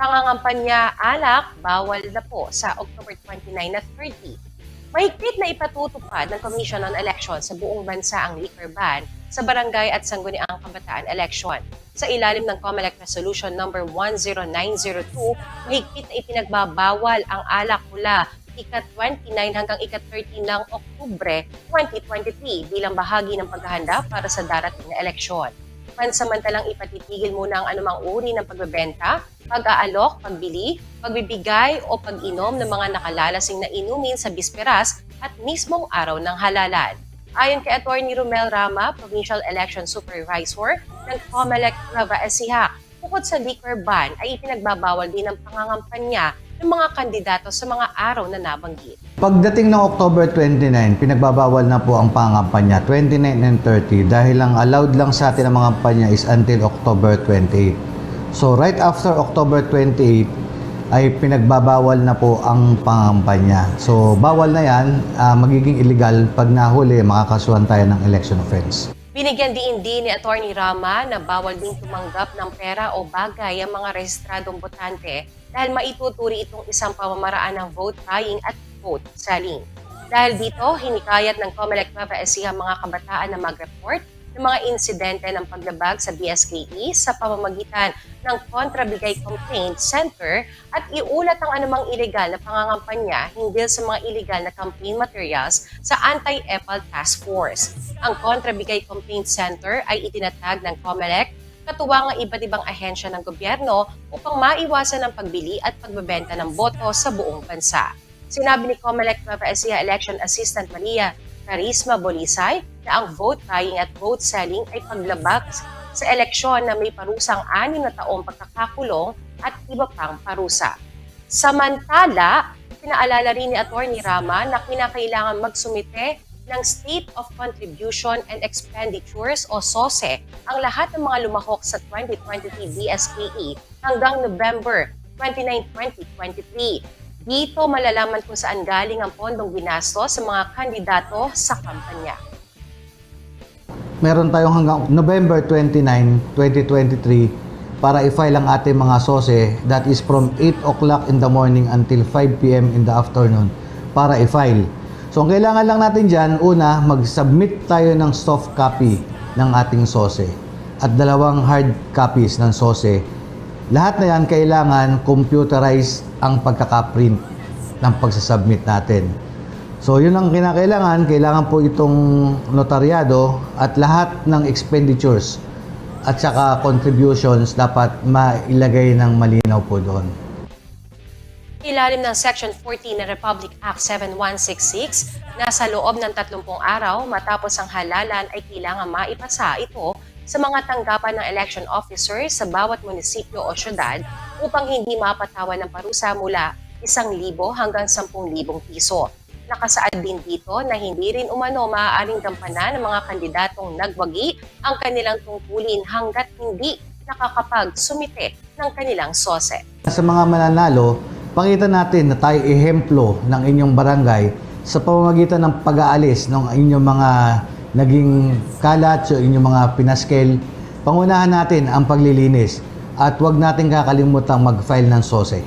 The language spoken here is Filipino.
pangangampanya alak, bawal na po sa October 29 na 30. Mahigpit na ipatutupad ng Commission on Elections sa buong bansa ang liquor ban sa barangay at sangguniang kabataan election. Sa ilalim ng COMELEC Resolution number 10902, mahigpit na ipinagbabawal ang alak mula ika-29 hanggang ika-30 ng Oktubre 2023 bilang bahagi ng paghahanda para sa darating na eleksyon. Pansamantalang ipatitigil muna ang anumang uri ng pagbebenta, pag-aalok, pagbili, pagbibigay o pag-inom ng mga nakalalasing na inumin sa bisperas at mismong araw ng halalan. Ayon kay Atty. Romel Rama, Provincial Election Supervisor ng COMELEC Nueva Ecija, bukod sa liquor ban ay ipinagbabawal din ang pangangampanya ng mga kandidato sa mga araw na nabanggit. Pagdating ng October 29, pinagbabawal na po ang pangampanya 29 and 30 dahil ang allowed lang sa atin ang mga kampanya is until October 28. So right after October 28 ay pinagbabawal na po ang pangampanya. So bawal na yan, ah, magiging illegal pag nahuli, makakasuhan tayo ng election offense. Binigyan din din ni Attorney Rama na bawal ding tumanggap ng pera o bagay ang mga rehistradong botante dahil maituturi itong isang pamamaraan ng vote buying at vote selling. Dahil dito, hinikayat ng COMELEC Nueva ang mga kabataan na mag-report ng mga insidente ng paglabag sa BSKE sa pamamagitan ng Kontrabigay Complaint Center at iulat ang anumang illegal na pangangampanya hinggil sa mga illegal na campaign materials sa Anti-EPAL Task Force. Ang Kontrabigay Complaint Center ay itinatag ng COMELEC katuwang ang iba't ibang ahensya ng gobyerno upang maiwasan ang pagbili at pagbebenta ng boto sa buong bansa. Sinabi ni COMELEC Nueva Election Assistant Maria Carisma Bolisay na ang vote buying at vote selling ay paglabag sa eleksyon na may parusang anim na taong pagkakakulong at iba pang parusa. Samantala, pinaalala rin ni Atty. Rama na kinakailangan magsumite ng State of Contribution and Expenditures o SOSE ang lahat ng mga lumahok sa 2023 BSKE hanggang November 29, 2023. Dito malalaman kung saan galing ang pondong ginasto sa mga kandidato sa kampanya. Meron tayong hanggang November 29, 2023 para i-file ang ating mga sose that is from 8 o'clock in the morning until 5 p.m. in the afternoon para i-file. So, ang kailangan lang natin dyan, una, mag-submit tayo ng soft copy ng ating sose at dalawang hard copies ng sose. Lahat na yan kailangan computerize ang pagkakaprint ng pagsasubmit natin. So, yun ang kinakailangan. Kailangan po itong notaryado at lahat ng expenditures at saka contributions dapat mailagay ng malinaw po doon. Ilalim ng Section 14 ng Republic Act 7166, nasa loob ng 30 araw matapos ang halalan ay kailangan maipasa ito sa mga tanggapan ng election officer sa bawat munisipyo o syudad upang hindi mapatawan ng parusa mula 1,000 hanggang 10,000 piso. Nakasaad din dito na hindi rin umano maaaring gampanan ng mga kandidatong nagwagi ang kanilang tungkulin hanggat hindi nakakapag-sumite ng kanilang sose. Sa mga mananalo, pakita natin na tayo ehemplo ng inyong barangay sa pamamagitan ng pag-aalis ng inyong mga naging kalat, o inyong mga pinaskel. Pangunahan natin ang paglilinis at huwag natin kakalimutan mag-file ng sose.